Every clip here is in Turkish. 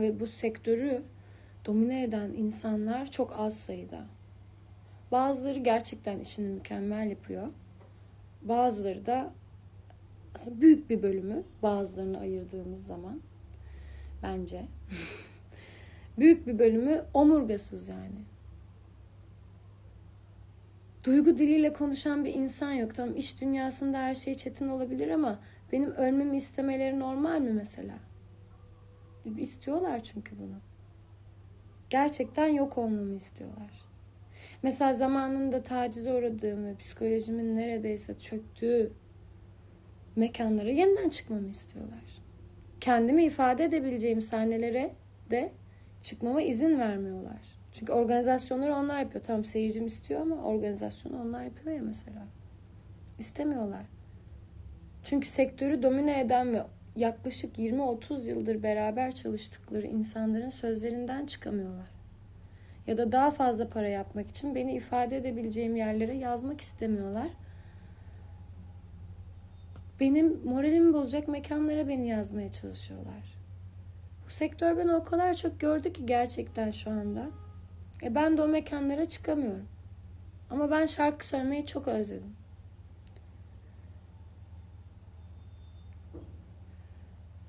ve bu sektörü domine eden insanlar çok az sayıda. Bazıları gerçekten işini mükemmel yapıyor. Bazıları da aslında büyük bir bölümü bazılarını ayırdığımız zaman bence büyük bir bölümü omurgasız yani. Duygu diliyle konuşan bir insan yok. Tamam iş dünyasında her şey çetin olabilir ama benim ölmemi istemeleri normal mi mesela? İstiyorlar çünkü bunu. Gerçekten yok olmamı istiyorlar. Mesela zamanında tacize uğradığım ve psikolojimin neredeyse çöktüğü mekanlara yeniden çıkmamı istiyorlar. Kendimi ifade edebileceğim sahnelere de çıkmama izin vermiyorlar. Çünkü organizasyonları onlar yapıyor. Tamam seyircim istiyor ama organizasyonu onlar yapıyor ya mesela. İstemiyorlar. Çünkü sektörü domine eden ve yaklaşık 20-30 yıldır beraber çalıştıkları insanların sözlerinden çıkamıyorlar. Ya da daha fazla para yapmak için beni ifade edebileceğim yerlere yazmak istemiyorlar. Benim moralimi bozacak mekanlara beni yazmaya çalışıyorlar. Bu sektör beni o kadar çok gördü ki gerçekten şu anda. E ben de o mekanlara çıkamıyorum. Ama ben şarkı söylemeyi çok özledim.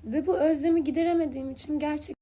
Ve bu özlemi gideremediğim için gerçekten